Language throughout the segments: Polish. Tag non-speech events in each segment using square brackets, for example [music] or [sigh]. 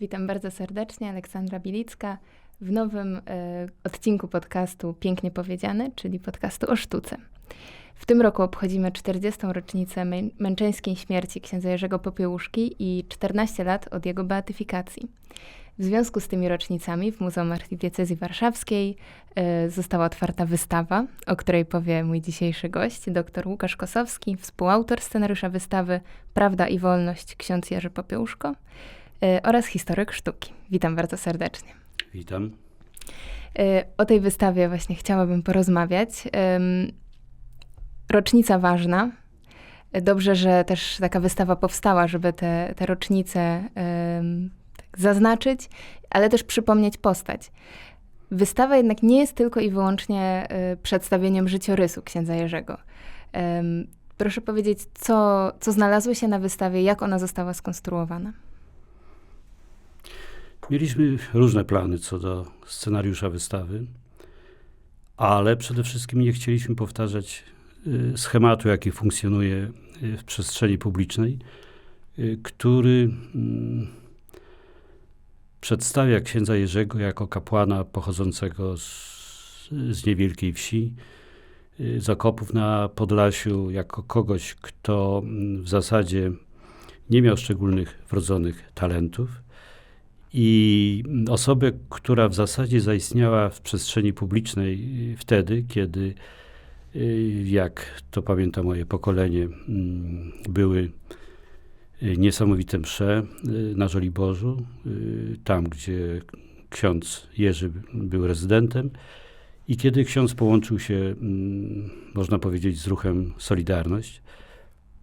Witam bardzo serdecznie, Aleksandra Bilicka w nowym y, odcinku podcastu Pięknie Powiedziane, czyli podcastu o sztuce. W tym roku obchodzimy 40. rocznicę mę męczeńskiej śmierci księdza Jerzego Popiełuszki i 14 lat od jego beatyfikacji. W związku z tymi rocznicami w Muzeum Archidiecezji Warszawskiej y, została otwarta wystawa, o której powie mój dzisiejszy gość, dr Łukasz Kosowski, współautor scenariusza wystawy Prawda i Wolność ksiądz Jerzy Popiełuszko oraz historyk sztuki. Witam bardzo serdecznie. Witam. Y, o tej wystawie właśnie chciałabym porozmawiać. Rocznica ważna. Dobrze, że też taka wystawa powstała, żeby te, te rocznice tak zaznaczyć, ale też przypomnieć postać. Wystawa jednak nie jest tylko i wyłącznie y, przedstawieniem życiorysu księdza Jerzego. Proszę powiedzieć, co, co znalazło się na wystawie, jak ona została skonstruowana? Mieliśmy różne plany co do scenariusza wystawy, ale przede wszystkim nie chcieliśmy powtarzać y, schematu, jaki funkcjonuje y, w przestrzeni publicznej, który mm, przedstawia księdza Jerzego jako kapłana pochodzącego z, z niewielkiej wsi, y, z okopów na Podlasiu, jako kogoś, kto mm, w zasadzie nie miał szczególnych wrodzonych talentów i osobę, która w zasadzie zaistniała w przestrzeni publicznej y, wtedy, kiedy, y, jak to pamięta moje pokolenie, mm, były Y, niesamowite msze na Żoliborzu, tam gdzie ksiądz Jerzy był rezydentem. I kiedy ksiądz połączył się, mm, można powiedzieć, z ruchem Solidarność,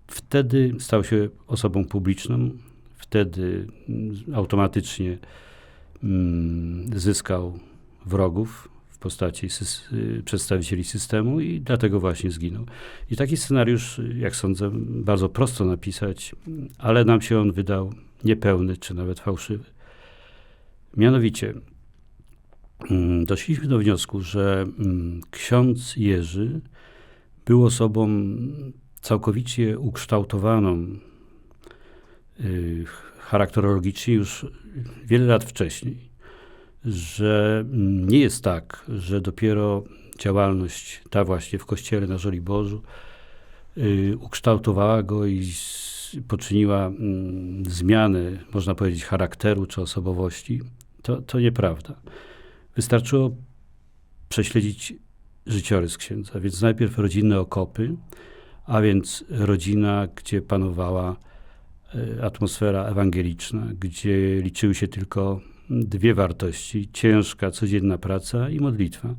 wtedy stał się osobą publiczną, wtedy automatycznie mm, zyskał wrogów, postaci sys y, przedstawicieli systemu i dlatego właśnie zginął. I taki scenariusz, jak sądzę, bardzo prosto napisać, ale nam się on wydał niepełny, czy nawet fałszywy. Mianowicie, mm, doszliśmy do wniosku, że mm, ksiądz Jerzy był osobą całkowicie ukształtowaną charakterologicznie już wiele lat wcześniej że nie jest tak, że dopiero działalność ta właśnie w kościele na Żoliborzu yy, ukształtowała go i poczyniła mm, zmianę, można powiedzieć, charakteru czy osobowości. To, to nieprawda. Wystarczyło prześledzić życiorys księdza. Więc najpierw rodzinne okopy, a więc rodzina, gdzie panowała y, atmosfera ewangeliczna, gdzie liczyły się tylko dwie wartości: ciężka, codzienna praca i modlitwa.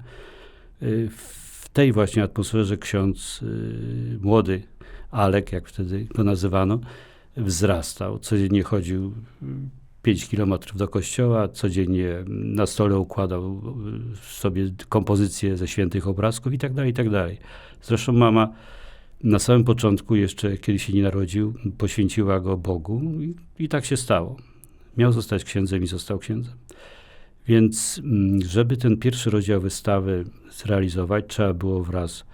Y, w tej właśnie atmosferze ksiądz, y, młody Alek, jak wtedy go nazywano, wzrastał. Codziennie chodził 5 kilometrów do kościoła, codziennie na stole układał sobie kompozycje ze świętych obrazków i tak dalej, i tak dalej. Zresztą mama na samym początku, jeszcze kiedy się nie narodził, poświęciła go Bogu i, i tak się stało miał zostać księdzem i został księdzem. Więc, mm, żeby ten pierwszy rozdział wystawy zrealizować, trzeba było wraz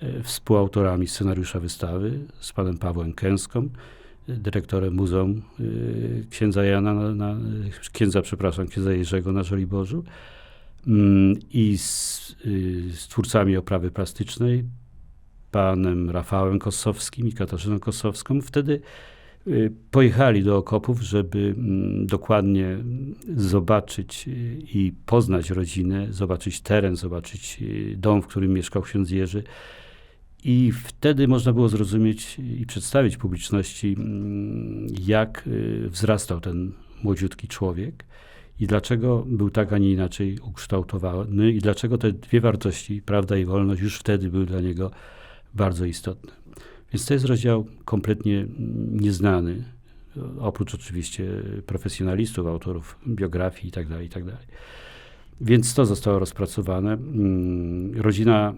e, współautorami scenariusza wystawy z panem Pawłem Kęską, dyrektorem Muzeum e, księdza Jana, na, na, księdza, przepraszam, księdza Jerzego na Żoliborzu mm, i z, e, z twórcami oprawy plastycznej, panem Rafałem Kosowskim i Katarzyną Kosowską. Wtedy Y, pojechali do okopów, żeby mm, dokładnie zobaczyć y, i poznać rodzinę, zobaczyć teren, zobaczyć y, dom, w którym mieszkał ksiądz Jerzy. I wtedy można było zrozumieć i przedstawić publiczności, mm, jak wzrastał ten młodziutki człowiek i dlaczego był tak, a nie inaczej ukształtowany i dlaczego te dwie wartości, prawda i wolność, już wtedy były dla niego bardzo istotne. Więc to jest rozdział kompletnie nieznany, oprócz oczywiście profesjonalistów, autorów biografii itd. Tak itd. Tak Więc to zostało rozpracowane. Mm, rodzina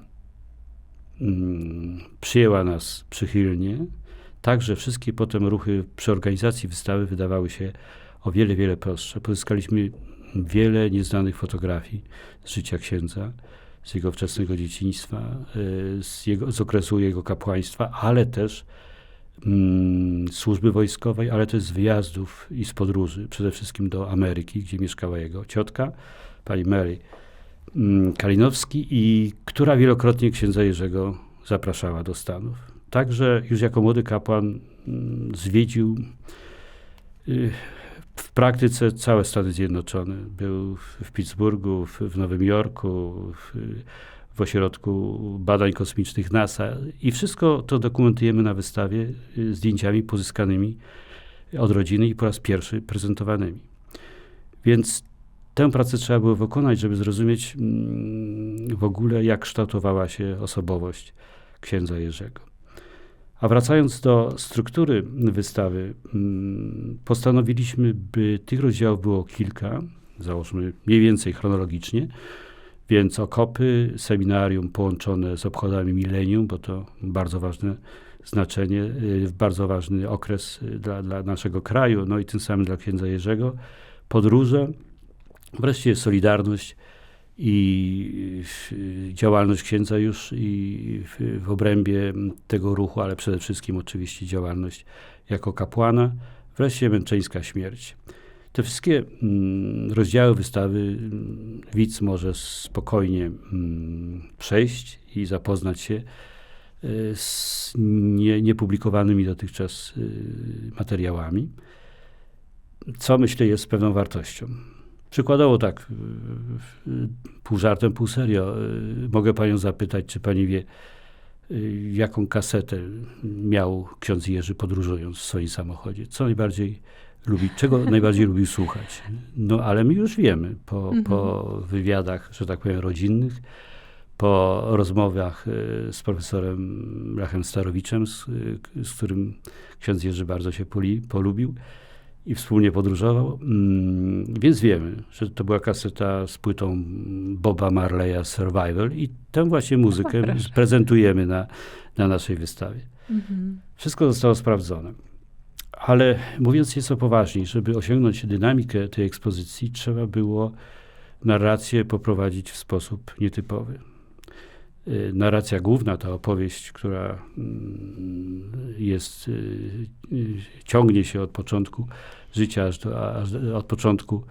mm, przyjęła nas przychylnie, tak że wszystkie potem ruchy przy organizacji wystawy wydawały się o wiele, wiele prostsze. Pozyskaliśmy wiele nieznanych fotografii z życia księdza z jego wczesnego dzieciństwa, y, z, jego, z okresu jego kapłaństwa, ale też mm, służby wojskowej, ale też z wyjazdów i z podróży, przede wszystkim do Ameryki, gdzie mieszkała jego ciotka, pani Mary mm, Kalinowski, i która wielokrotnie księdza Jerzego zapraszała do Stanów. Także już jako młody kapłan mm, zwiedził y, w praktyce całe Stany Zjednoczone. Był w Pittsburghu, w, w Nowym Jorku, w, w ośrodku badań kosmicznych NASA i wszystko to dokumentujemy na wystawie y, zdjęciami pozyskanymi od rodziny i po raz pierwszy prezentowanymi. Więc tę pracę trzeba było wykonać, żeby zrozumieć mm, w ogóle, jak kształtowała się osobowość księdza Jerzego. A wracając do struktury wystawy, mm, postanowiliśmy, by tych rozdziałów było kilka, załóżmy mniej więcej chronologicznie, więc okopy, seminarium połączone z obchodami milenium, bo to bardzo ważne znaczenie, y, bardzo ważny okres y, dla, dla naszego kraju, no i tym samym dla księdza Jerzego, podróże, wreszcie solidarność i działalność księdza już i w, obrębie tego ruchu, ale przede wszystkim oczywiście działalność jako kapłana, wreszcie męczeńska śmierć. Te wszystkie mm, rozdziały wystawy mm, widz może spokojnie mm, przejść i zapoznać się y, z nie, niepublikowanymi dotychczas y, materiałami, co myślę jest pewną wartością. Przykładowo tak, pół żartem, pół serio, y, mogę panią zapytać, czy pani wie, jaką kasetę miał ksiądz Jerzy podróżując w swoim samochodzie? Co najbardziej lubi, czego [laughs] najbardziej lubił słuchać. No ale my już wiemy po, mhm. po wywiadach, że tak powiem, rodzinnych, po rozmowach z profesorem Lachem Starowiczem, z, z którym ksiądz Jerzy bardzo się poli, polubił i wspólnie podróżował. Mm, więc wiemy, że to była kaseta z płytą Boba Marleya Survival i tę właśnie muzykę o, prezentujemy na, na naszej wystawie. Mhm. Wszystko zostało sprawdzone. Ale mówiąc nieco poważniej, żeby osiągnąć dynamikę tej ekspozycji, trzeba było narrację poprowadzić w sposób nietypowy. Y, narracja główna, ta opowieść, która mm, jest, y, y, ciągnie się od początku życia, aż, do, aż od początku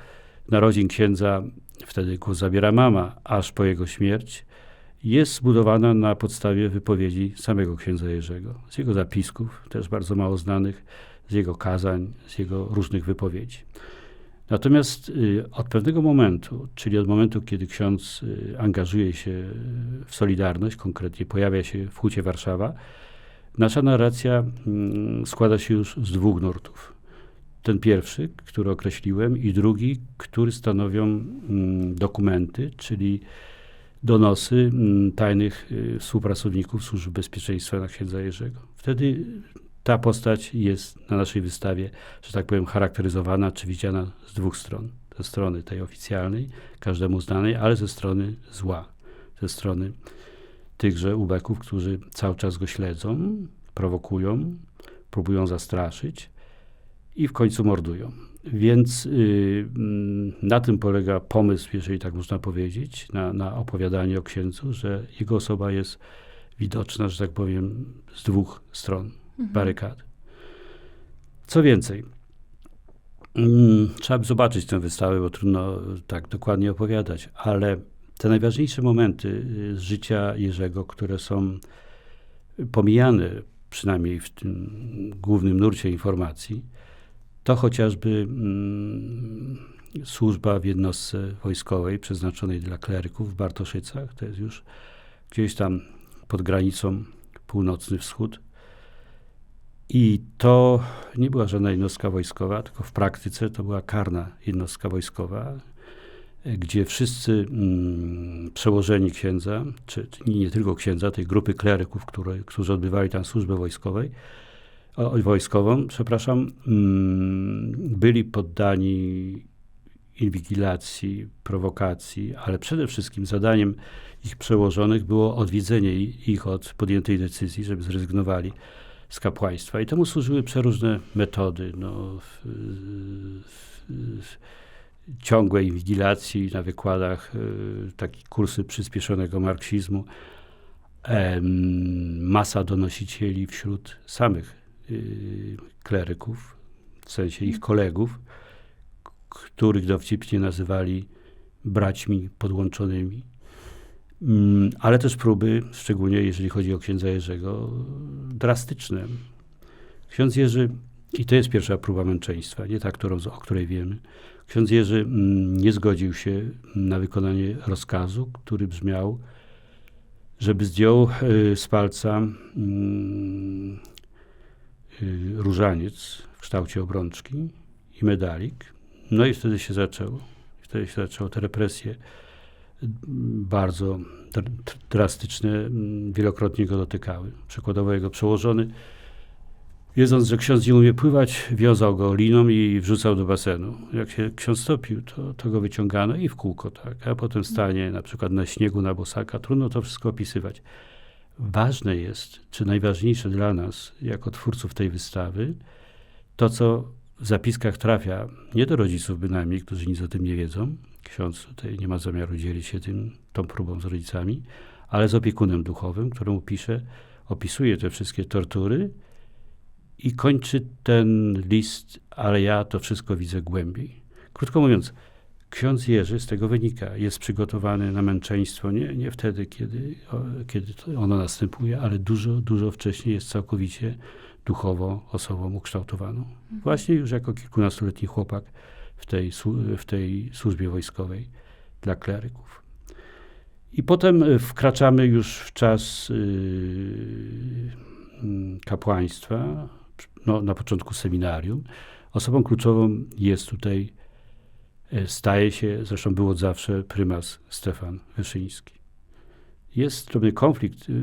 narodzin księdza, wtedy głos zabiera mama, aż po jego śmierć, jest zbudowana na podstawie wypowiedzi samego księdza Jerzego, z jego zapisków, też bardzo mało znanych, z jego kazań, z jego różnych wypowiedzi. Natomiast y, od pewnego momentu, czyli od momentu, kiedy ksiądz y, angażuje się w Solidarność, konkretnie pojawia się w Hucie Warszawa, nasza narracja mm, składa się już z dwóch nurtów. Ten pierwszy, który określiłem, i drugi, który stanowią mm, dokumenty, czyli donosy mm, tajnych y, współpracowników Służby Bezpieczeństwa na księdza Jerzego. Wtedy ta postać jest na naszej wystawie, że tak powiem, charakteryzowana czy widziana z dwóch stron. Ze strony tej oficjalnej, każdemu znanej, ale ze strony zła, ze strony tychże ubeków, którzy cały czas go śledzą, prowokują, próbują zastraszyć i w końcu mordują. Więc yy, na tym polega pomysł, jeżeli tak można powiedzieć, na, na opowiadanie o księdzu, że jego osoba jest widoczna, że tak powiem, z dwóch stron. Barykady. Co więcej, mm, trzeba by zobaczyć tę wystawę, bo trudno tak dokładnie opowiadać, ale te najważniejsze momenty y, z życia Jerzego, które są pomijane, przynajmniej w tym głównym nurcie informacji, to chociażby mm, służba w jednostce wojskowej przeznaczonej dla kleryków w Bartoszycach, to jest już gdzieś tam pod granicą północny wschód. I to nie była żadna jednostka wojskowa, tylko w praktyce to była karna jednostka wojskowa, gdzie wszyscy mm, przełożeni księdza, czy, nie tylko księdza, tej grupy kleryków, które, którzy odbywali tam służbę wojskowej, o, wojskową, przepraszam, mm, byli poddani inwigilacji, prowokacji, ale przede wszystkim zadaniem ich przełożonych było odwiedzenie ich od podjętej decyzji, żeby zrezygnowali z kapłaństwa. I temu służyły przeróżne metody. No, w, w, w ciągłej inwigilacji na wykładach, y, takie kursy przyspieszonego marksizmu, masa donosicieli wśród samych y, kleryków, w sensie ich kolegów, których dowcipnie nazywali braćmi podłączonymi. Mm, ale też próby, szczególnie jeżeli chodzi o księdza Jerzego, drastyczne. Ksiądz Jerzy, i to jest pierwsza próba męczeństwa, nie ta, którą, o której wiemy. Ksiądz Jerzy mm, nie zgodził się na wykonanie rozkazu, który brzmiał, żeby zdjął y, z palca mm, y, różaniec w kształcie obrączki i medalik. No i wtedy się zaczęło. Wtedy się zaczęło te represje bardzo drastyczne, wielokrotnie go dotykały. Przykładowo jego przełożony, wiedząc, że ksiądz nie umie pływać, wiązał go liną i wrzucał do basenu. Jak się ksiądz topił, to, to go wyciągano i w kółko, tak. A potem stanie na przykład na śniegu, na bosaka. Trudno to wszystko opisywać. Ważne jest, czy najważniejsze dla nas, jako twórców tej wystawy, to, co w zapiskach trafia nie do rodziców bynajmniej, którzy nic o tym nie wiedzą. Ksiądz tutaj nie ma zamiaru dzielić się tym, tą próbą z rodzicami, ale z opiekunem duchowym, któremu pisze, opisuje te wszystkie tortury i kończy ten list, ale ja to wszystko widzę głębiej. Krótko mówiąc, ksiądz Jerzy z tego wynika, jest przygotowany na męczeństwo nie, nie wtedy, kiedy, kiedy ono następuje, ale dużo, dużo wcześniej jest całkowicie duchowo osobą ukształtowaną. Mhm. Właśnie już jako kilkunastoletni chłopak w tej, w tej służbie wojskowej dla kleryków. I potem e, wkraczamy już w czas yy, kapłaństwa, no, na początku seminarium. Osobą kluczową jest tutaj, e, staje się, zresztą był od zawsze, prymas Stefan Wyszyński. Jest drobny konflikt, y,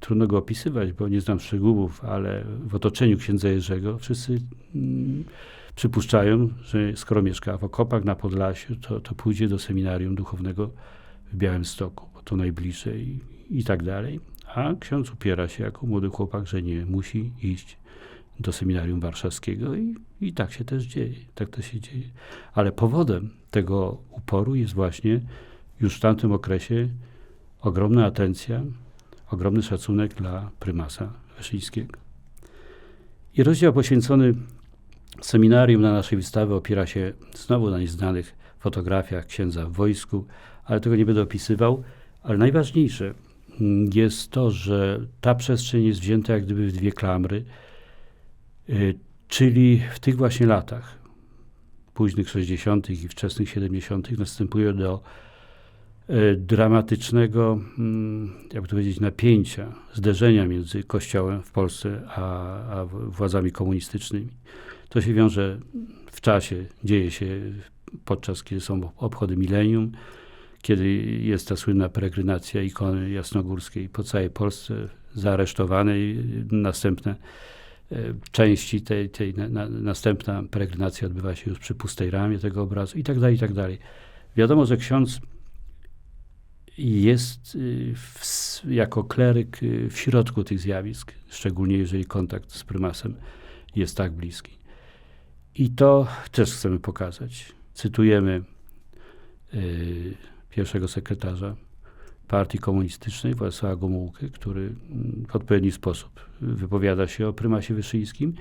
trudno go opisywać, bo nie znam szczegółów, ale w otoczeniu księdza Jerzego wszyscy mm, przypuszczają, że skoro mieszka w Okopach na Podlasiu, to, to pójdzie do seminarium duchownego w Białymstoku, bo to najbliżej i, i tak dalej. A ksiądz upiera się jako młody chłopak, że nie musi iść do seminarium warszawskiego i, i tak się też dzieje, tak to się dzieje. Ale powodem tego uporu jest właśnie już w tamtym okresie ogromna atencja, ogromny szacunek dla prymasa Wyszyńskiego. I rozdział poświęcony seminarium na naszej wystawie opiera się znowu na nieznanych fotografiach księdza w wojsku, ale tego nie będę opisywał. Ale najważniejsze jest to, że ta przestrzeń jest wzięta jak gdyby w dwie klamry, y, czyli w tych właśnie latach, późnych 60. i wczesnych 70., następuje do E, dramatycznego, mm, jakby to powiedzieć, napięcia, zderzenia między Kościołem w Polsce a, a władzami komunistycznymi. To się wiąże w czasie, dzieje się podczas, kiedy są obchody milenium, kiedy jest ta słynna peregrinacja ikony jasnogórskiej po całej Polsce, zaaresztowane i następne e, części tej, tej na, następna peregrinacja odbywa się już przy pustej ramie tego obrazu i tak dalej, i tak dalej. Wiadomo, że ksiądz jest y, w, jako kleryk y, w środku tych zjawisk, szczególnie jeżeli kontakt z prymasem jest tak bliski. I to też chcemy pokazać. Cytujemy y, pierwszego sekretarza partii komunistycznej, Władysława Gomułkę, który mm, w odpowiedni sposób wypowiada się o prymasie wyszyńskim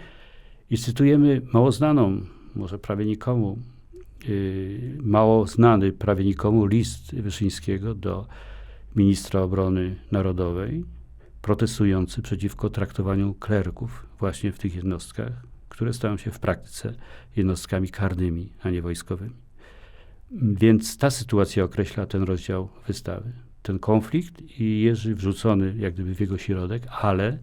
i cytujemy mało znaną, może prawie nikomu, Y, mało znany prawie nikomu list Wyszyńskiego do ministra obrony narodowej, protestujący przeciwko traktowaniu klerków właśnie w tych jednostkach, które stają się w praktyce jednostkami karnymi, a nie wojskowymi. Więc ta sytuacja określa ten rozdział wystawy. Ten konflikt i Jerzy wrzucony jak gdyby w jego środek, ale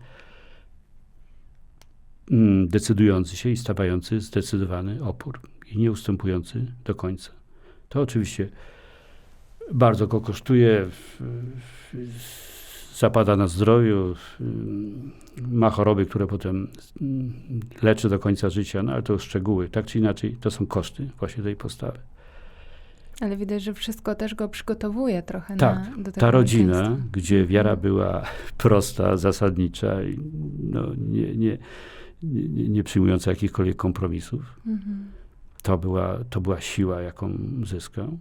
mm, decydujący się i stawiający zdecydowany opór i nie ustępujący do końca. To oczywiście bardzo go kosztuje, zapada na zdrowiu, ma choroby, które potem leczy do końca życia, no ale to szczegóły. Tak czy inaczej, to są koszty właśnie tej postawy. Ale widać, że wszystko też go przygotowuje trochę tak, na, do tego ta rodzina, gdzie mhm. wiara była [laughs] prosta, zasadnicza i no, nie, nie, nie, nie przyjmująca jakichkolwiek kompromisów. Mhm. To była, to była siła, jaką zyskał,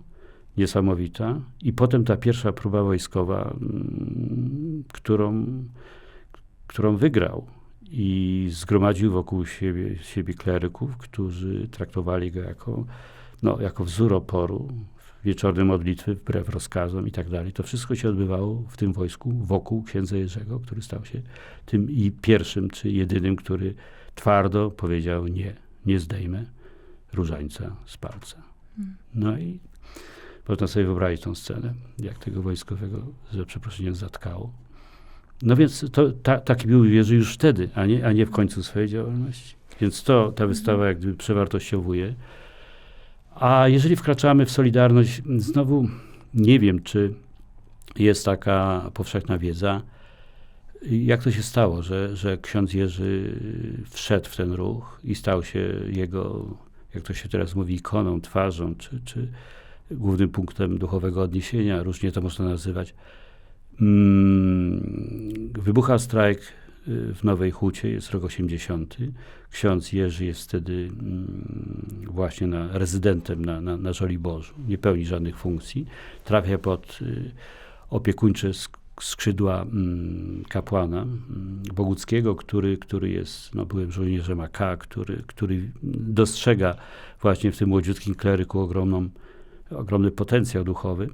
niesamowita. I potem ta pierwsza próba wojskowa, mm, którą, którą wygrał i zgromadził wokół siebie, siebie kleryków, którzy traktowali go jako, no, jako wzór oporu, wieczorne modlitwy wbrew rozkazom i tak dalej. To wszystko się odbywało w tym wojsku wokół księdza Jerzego, który stał się tym i pierwszym, czy jedynym, który twardo powiedział nie, nie zdejmę różańca z palca. Hmm. No i można sobie wyobrazić tą scenę, jak tego wojskowego, za przeproszeniem, zatkało. No więc to, ta, taki był wieży już wtedy, a nie, a nie w końcu swojej działalności. Więc to ta wystawa jak gdyby przewartościowuje. A jeżeli wkraczamy w Solidarność, znowu nie wiem, czy jest taka powszechna wiedza, jak to się stało, że, że ksiądz Jerzy wszedł w ten ruch i stał się jego, jak to się teraz mówi, ikoną, twarzą, czy, czy głównym punktem duchowego odniesienia, różnie to można nazywać. Mm, wybucha strajk y, w Nowej Hucie, jest rok 80. Ksiądz Jerzy jest wtedy mm, właśnie na, rezydentem na, na, na Żoliborzu, nie pełni żadnych funkcji. Trafia pod y, opiekuńcze skrzydła mm, kapłana Boguckiego, który, który jest no, byłym żołnierzem AK, który, który dostrzega właśnie w tym młodziutkim kleryku ogromną, ogromny potencjał duchowy.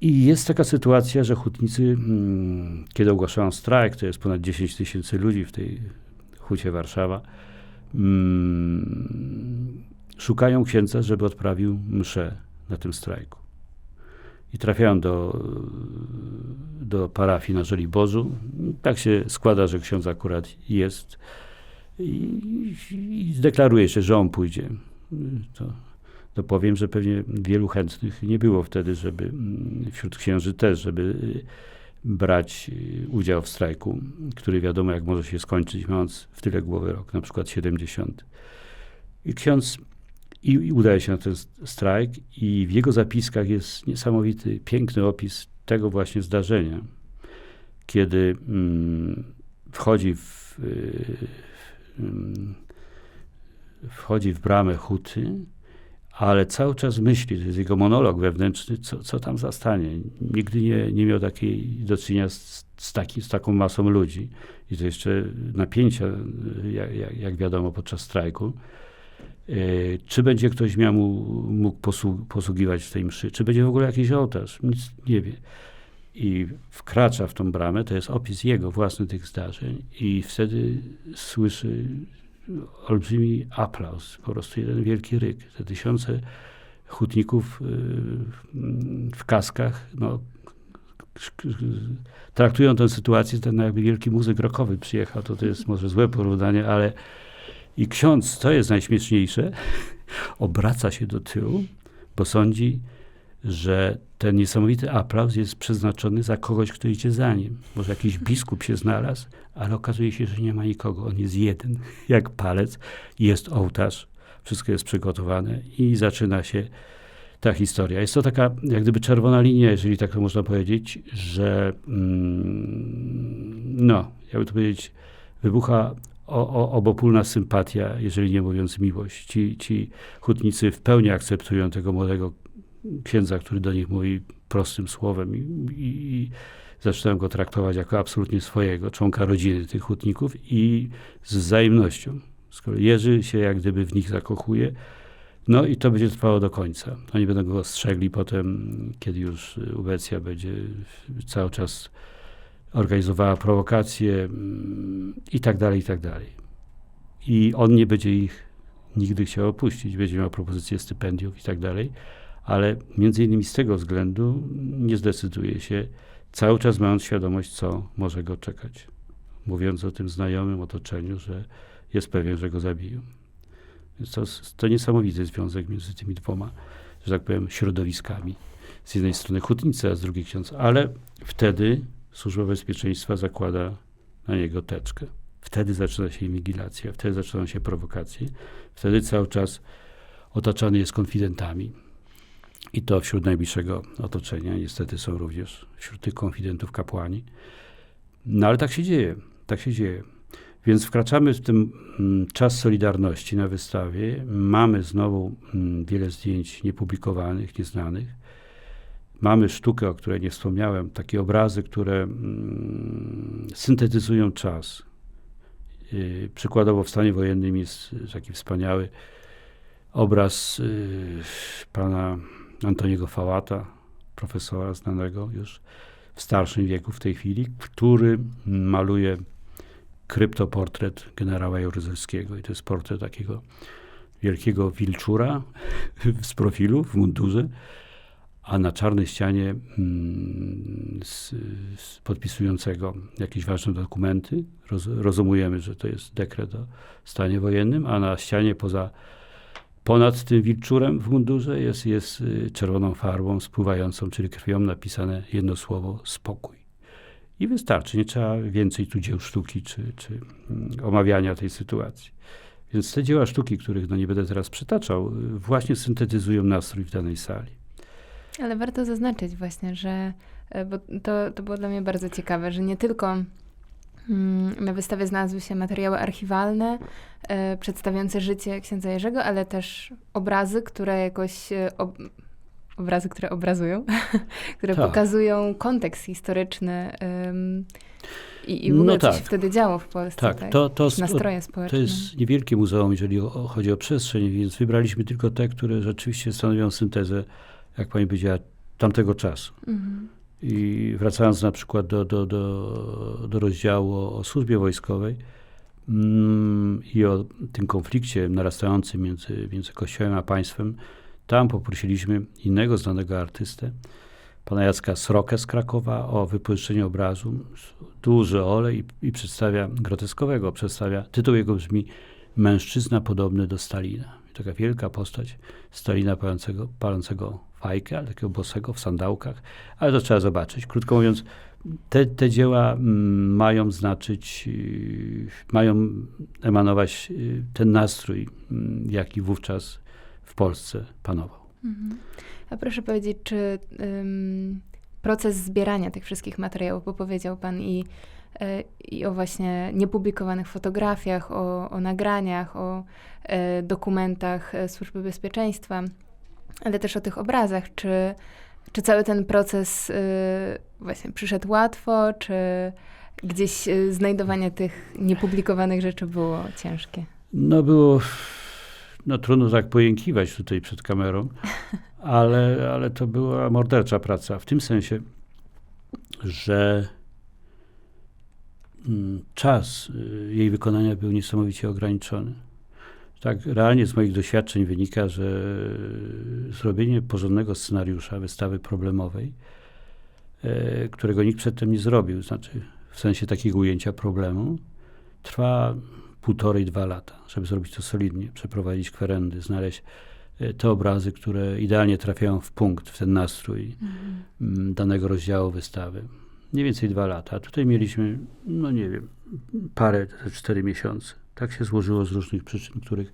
I jest taka sytuacja, że hutnicy, mm, kiedy ogłaszają strajk, to jest ponad 10 tysięcy ludzi w tej hucie Warszawa, mm, szukają księdza, żeby odprawił mszę na tym strajku. I trafiają do, do parafii na Żoliborzu. Tak się składa, że ksiądz akurat jest i, i zdeklaruje się, że on pójdzie. To to powiem, że pewnie wielu chętnych nie było wtedy, żeby mm, wśród księży też, żeby y, brać y, udział w strajku, który wiadomo jak może się skończyć, mając w tyle głowy rok, na przykład 70. I ksiądz i, i udaje się na ten strajk i w jego zapiskach jest niesamowity, piękny opis tego właśnie zdarzenia, kiedy mm, wchodzi w, y, mm, wchodzi w bramę huty ale cały czas myśli, to jest jego monolog wewnętrzny, co, co tam zastanie. Nigdy nie, nie miał takiej do czynienia z, z, taki, z taką masą ludzi. I to jeszcze napięcia, jak, jak, jak wiadomo, podczas strajku. E, czy będzie ktoś miał mu, mógł posług, posługiwać w tej mszy? Czy będzie w ogóle jakiś ołtarz? Nic nie wie. I wkracza w tą bramę, to jest opis jego własnych tych zdarzeń i wtedy słyszy olbrzymi aplauz, po prostu jeden wielki ryk. Te tysiące hutników y, w kaskach, no, traktują tę sytuację, ten jakby wielki muzyk rockowy przyjechał, to to jest może złe porównanie, ale i ksiądz, to jest najśmieszniejsze, [laughs] obraca się do tyłu, bo sądzi, że ten niesamowity aplauz jest przeznaczony za kogoś, kto idzie za nim. Może jakiś biskup się znalazł, ale okazuje się, że nie ma nikogo. On jest jeden, [laughs] jak palec. Jest ołtarz, wszystko jest przygotowane i zaczyna się ta historia. Jest to taka, jak gdyby czerwona linia, jeżeli tak to można powiedzieć, że mm, no, jakby to powiedzieć, wybucha o, o, obopólna sympatia, jeżeli nie mówiąc miłość. Ci, ci hutnicy w pełni akceptują tego młodego księdza, który do nich mówi prostym słowem i, i, i zaczynają go traktować jako absolutnie swojego, członka rodziny tych hutników i z wzajemnością. Skoro Jerzy się jak gdyby w nich zakochuje, no i to będzie trwało do końca. Oni będą go ostrzegli potem, kiedy już Ubecja będzie cały czas organizowała prowokacje mm, i tak dalej, i tak dalej. I on nie będzie ich nigdy chciał opuścić, będzie miał propozycję stypendiów i tak dalej ale między innymi z tego względu nie zdecyduje się, cały czas mając świadomość, co może go czekać. Mówiąc o tym znajomym otoczeniu, że jest pewien, że go zabiją. Więc to, to niesamowity związek między tymi dwoma, że tak powiem, środowiskami. Z jednej strony hutnicy, a z drugiej ksiądz. Ale wtedy Służba Bezpieczeństwa zakłada na niego teczkę. Wtedy zaczyna się inwigilacja, wtedy zaczynają się prowokacje, wtedy cały czas otaczany jest konfidentami. I to wśród najbliższego otoczenia. Niestety są również wśród tych konfidentów kapłani. No ale tak się dzieje. Tak się dzieje. Więc wkraczamy w ten mm, czas Solidarności na wystawie. Mamy znowu mm, wiele zdjęć niepublikowanych, nieznanych. Mamy sztukę, o której nie wspomniałem, takie obrazy, które mm, syntetyzują czas. Y, Przykładowo w stanie wojennym jest taki wspaniały obraz y, pana Antoniego Fałata, profesora znanego już w starszym wieku w tej chwili, który maluje kryptoportret generała Jaruzelskiego. I to jest portret takiego wielkiego wilczura [laughs] z profilu, w mundurze, a na czarnej ścianie mm, z, z podpisującego jakieś ważne dokumenty. Roz, rozumujemy, że to jest dekret o stanie wojennym, a na ścianie poza ponad tym wilczurem w mundurze jest, jest y, czerwoną farbą spływającą, czyli krwią napisane jedno słowo spokój. I wystarczy, nie trzeba więcej tu dzieł sztuki czy, czy mm, omawiania tej sytuacji. Więc te dzieła sztuki, których no nie będę teraz przytaczał, y, właśnie syntetyzują nastrój w danej sali. Ale warto zaznaczyć właśnie, że e, bo to, to było dla mnie bardzo ciekawe, że nie tylko na wystawie znalazły się materiały archiwalne e, przedstawiające życie księdza Jerzego, ale też obrazy, które jakoś e, ob, obrazy, które obrazują, [laughs] które Tak. pokazują kontekst historyczny ym, i, i w ogóle No co tak. się wtedy działo w Polsce. Tak, tak? to, to, Nastroje to społeczne. jest niewielkie muzeum, jeżeli chodzi o przestrzeń, więc wybraliśmy tylko te, które rzeczywiście stanowią syntezę, jak pani powiedziała, tamtego czasu. Mhm. I wracając na przykład do, do, do, do rozdziału o służbie wojskowej mm, i o tym konflikcie narastającym między, między Kościołem a państwem, tam poprosiliśmy innego znanego artystę, pana Jacka Srokę z Krakowa, o wypożyczenie obrazu. Duży olej i, i przedstawia groteskowego, przedstawia, tytuł jego brzmi Mężczyzna podobny do Stalina. Taka wielka postać Stalina palącego, palącego fajkę, ale takiego bosego w sandałkach, ale to trzeba zobaczyć. Krótko mówiąc, te, te dzieła mm, mają znaczyć, yy, mają emanować yy, ten nastrój, mm, jaki wówczas w Polsce panował. Mhm. A proszę powiedzieć, czy ym, proces zbierania tych wszystkich materiałów, bo powiedział Pan i, e, i o właśnie niepublikowanych fotografiach, o, o nagraniach, o e, dokumentach e, Służby Bezpieczeństwa, ale też o tych obrazach, czy, czy cały ten proces y, właśnie przyszedł łatwo, czy gdzieś y, znajdowanie tych niepublikowanych rzeczy było ciężkie? No było, no trudno tak pojękiwać tutaj przed kamerą, [laughs] ale, ale to była mordercza praca. W tym sensie, że mm, czas y, jej wykonania był niesamowicie ograniczony. Tak realnie z moich doświadczeń wynika, że zrobienie porządnego scenariusza wystawy problemowej, e, którego nikt przedtem nie zrobił, znaczy w sensie takiego ujęcia problemu, trwa półtorej, dwa lata, żeby zrobić to solidnie, przeprowadzić kwerendy, znaleźć e, te obrazy, które idealnie trafiają w punkt, w ten nastrój mm, danego rozdziału wystawy. Mniej więcej dwa lata. Tutaj mieliśmy, no nie wiem, parę, te cztery miesiące. Tak się złożyło z różnych przyczyn, których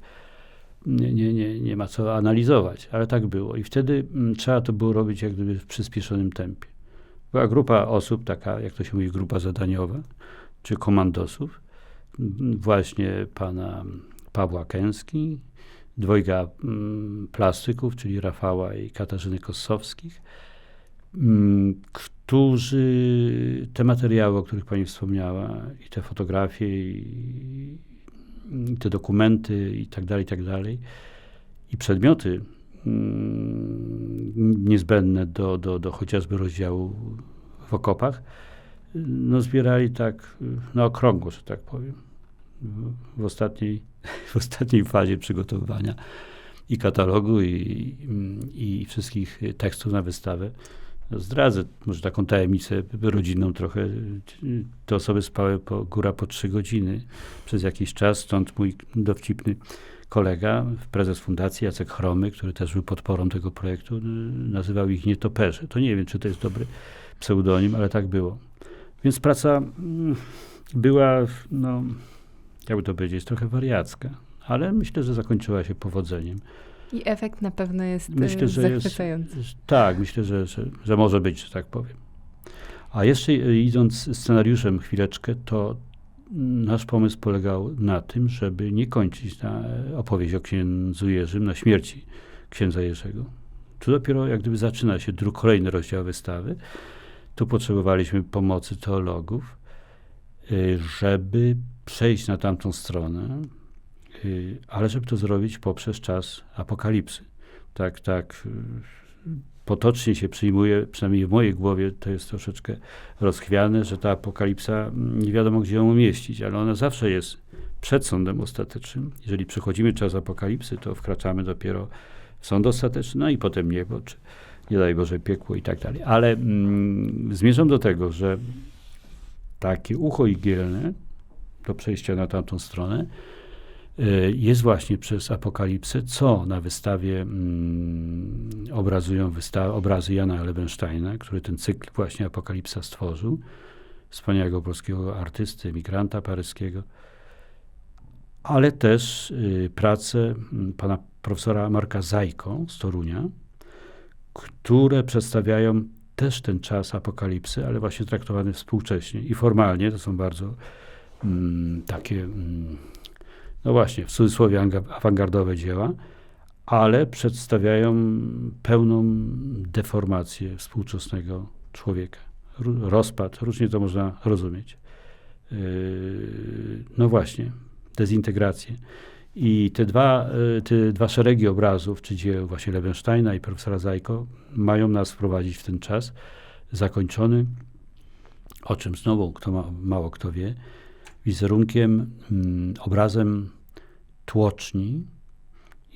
nie, nie, nie, nie ma co analizować, ale tak było. I wtedy mm, trzeba to było robić jak gdyby w przyspieszonym tempie. Była grupa osób, taka, jak to się mówi, grupa zadaniowa, czy komandosów, m, właśnie pana Pawła Kęski, dwojga mm, plastyków, czyli Rafała i Katarzyny Kossowskich, mm, którzy te materiały, o których pani wspomniała, i te fotografie, i te dokumenty, i tak dalej, i tak dalej, i przedmioty mm, niezbędne do, do, do chociażby rozdziału w okopach, no zbierali tak na okrągło, że tak powiem. W, ostatniej, [laughs] w ostatniej fazie przygotowywania i katalogu, i, i wszystkich tekstów na wystawę. Zdradzę może taką tajemnicę rodzinną trochę. Te osoby spały po, góra po trzy godziny przez jakiś czas, stąd mój dowcipny kolega, prezes fundacji Jacek Chromy, który też był podporą tego projektu, nazywał ich nietoperze. To nie wiem, czy to jest dobry pseudonim, ale tak było. Więc praca mm, była, no, jakby to powiedzieć, trochę wariacka, ale myślę, że zakończyła się powodzeniem. I efekt na pewno jest Myślę, y, że zachwycający. Jest, tak, myślę, że, że, że może być, że tak powiem. A jeszcze y, idąc scenariuszem chwileczkę, to nasz pomysł polegał na tym, żeby nie kończyć na opowieść o księdzu Jerzym, na śmierci księdza Jerzego. Tu dopiero jak gdyby zaczyna się dru, kolejny rozdział wystawy. Tu potrzebowaliśmy pomocy teologów, y, żeby przejść na tamtą stronę, ale żeby to zrobić poprzez czas apokalipsy. Tak, tak. y, Potocznie się przyjmuje, przynajmniej w mojej głowie to jest troszeczkę rozchwiane, że ta apokalipsa mm, nie wiadomo gdzie ją umieścić, ale ona zawsze jest przed sądem ostatecznym. Jeżeli przechodzimy czas apokalipsy, to wkraczamy dopiero w sąd ostateczny, no i potem niebo, czy nie daj Boże piekło i tak dalej. Ale mm, zmierzam do tego, że takie ucho igielne do przejścia na tamtą stronę y, jest właśnie przez apokalipsę, co na wystawie mm, obrazują wysta- obrazy Jana Lebensteina, który ten cykl właśnie Apokalipsa stworzył, wspaniałego polskiego artysty, emigranta paryskiego, ale też y, prace mm, pana profesora Marka Zajko z Torunia, które przedstawiają też ten czas apokalipsy, ale właśnie traktowany współcześnie i formalnie. To są bardzo mm, takie, mm, no właśnie, w cudzysłowie anga- awangardowe dzieła, ale przedstawiają pełną deformację współczesnego człowieka. Rozpad, różnie to można rozumieć. Yy, no właśnie, dezintegrację. I te dwa, y, te dwa szeregi obrazów, czy dzieł właśnie Lewensteina i profesora Zajko, mają nas wprowadzić w ten czas zakończony, o czym znowu kto ma, mało kto wie, wizerunkiem, mm, obrazem tłoczni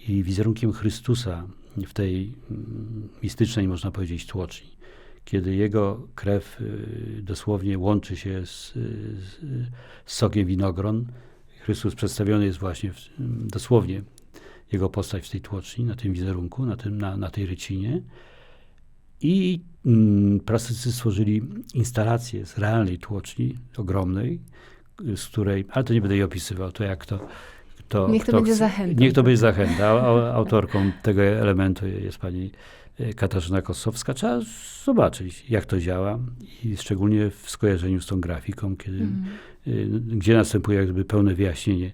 i wizerunkiem Chrystusa w tej mm, mistycznej, można powiedzieć, tłoczni. Kiedy jego krew y, dosłownie łączy się z, z, z sokiem winogron, Chrystus przedstawiony jest właśnie w, dosłownie jego postać w tej tłoczni, na tym wizerunku, na, tym, na, na tej rycinie. I mm, plastycy stworzyli instalację z realnej tłoczni, ogromnej, z której, ale to nie będę jej opisywał, to jak to. to Niech to będzie chce- zachętą. Niech to będzie zachęta. Autorką tego elementu jest pani e, Katarzyna Kosowska. Trzeba zobaczyć, jak to działa i szczególnie w skojarzeniu z tą grafiką, kiedy y, gdzie następuje jakby pełne wyjaśnienie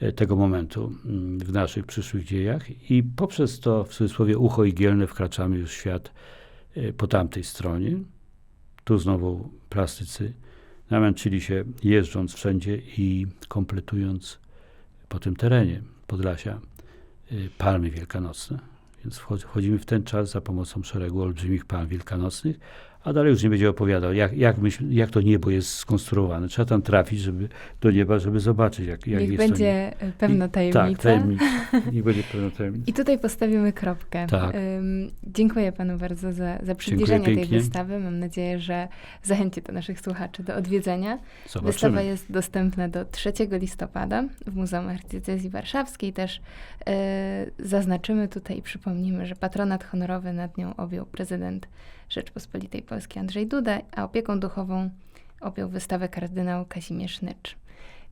e, tego momentu mm, w naszych przyszłych dziejach i poprzez to w cudzysłowie ucho igielne wkraczamy już w świat po tamtej stronie. Tu znowu plastycy namęczyli się jeżdżąc wszędzie i kompletując po tym terenie Podlasia y, palmy wielkanocne. Więc wchod- wchodzimy w ten czas za pomocą szeregu olbrzymich palm wielkanocnych, a dalej już nie będzie opowiadał, jak, jak, myśl, jak to niebo jest skonstruowane. Trzeba tam trafić żeby, do nieba, żeby zobaczyć, jak, jak Niech jest to będzie y, pewna tajemnica. Tak, tajemnica. [laughs] Niech będzie pewna tajemnica. I tutaj postawimy kropkę. Tak. Ym, dziękuję panu bardzo za, za przybliżenie tej wystawy. Mam nadzieję, że zachęci to naszych słuchaczy do odwiedzenia. Wystawa Zobaczymy. jest dostępna do 3 listopada w Muzeum Archidiecezji Warszawskiej. Też e, zaznaczymy tutaj i przypomnimy, że patronat honorowy nad nią objął prezydent Rzeczpospolitej Polskiej Andrzej Duda, a opieką duchową objął wystawę kardynał Kazimierz Nycz.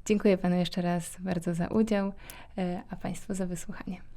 Dziękuję panu jeszcze raz bardzo za udział, e, a państwu za wysłuchanie.